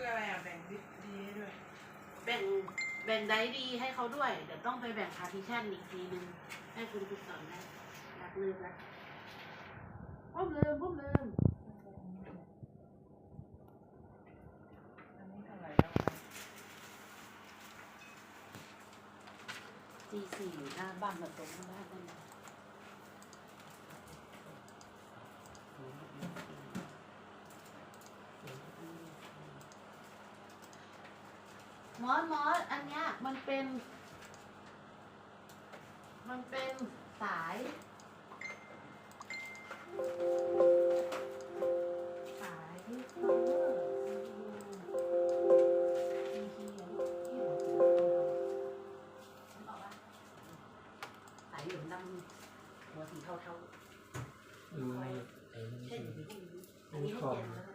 คืออะไรอะแบ่งดีดีให้ด้วย แบ่งแบ่งไดดีให้เขาด้วย เดี๋ยวต้องไปแบ่งพาร์ติชันอีกทีหนึ่งให้คุณคุณสอนนะรักลืมละปุ๊บลืมปุ๊บลืมอันนี้เท่าไหแล้วจีสี่หน้าบ้านแบบตรงหน้าบ้านได้ไหม มอสมอสอันเนี้ยมันเป็น มันเป็นสาย สายที่เวอร์มีที่เยอะที่หัวหัวนึกออกปะสายเหลืองดำหัวสีเทาอืมไอ้ๆนี่ใช่คืออันนี้ให้เจนแล้ว